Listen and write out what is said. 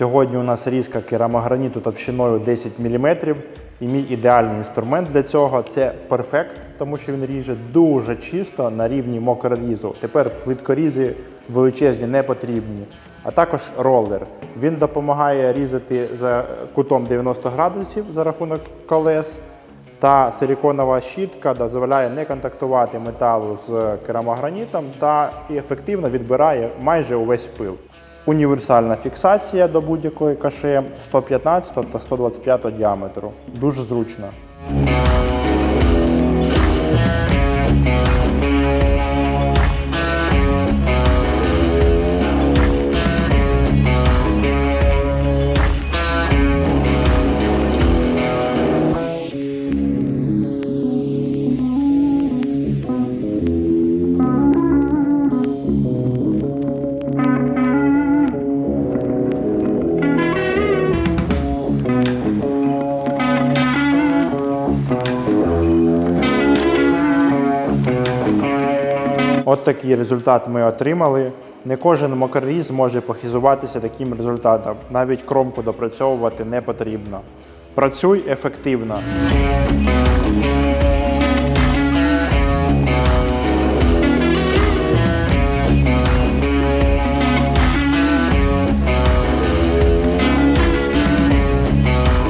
Сьогодні у нас різка керамограніту товщиною 10 мм. І мій ідеальний інструмент для цього це перфект, тому що він ріже дуже чисто на рівні мокрорізу. Тепер плиткорізи величезні не потрібні. А також ролер. Він допомагає різати за кутом 90 градусів за рахунок колес. Та силіконова щітка дозволяє не контактувати металу з керамогранітом та ефективно відбирає майже увесь пил. Універсальна фіксація до будь-якої каше 115 та 125 діаметру. Дуже зручно. От такий результат ми отримали. Не кожен мокроріз може похизуватися таким результатом. Навіть кромку допрацьовувати не потрібно. Працюй ефективно.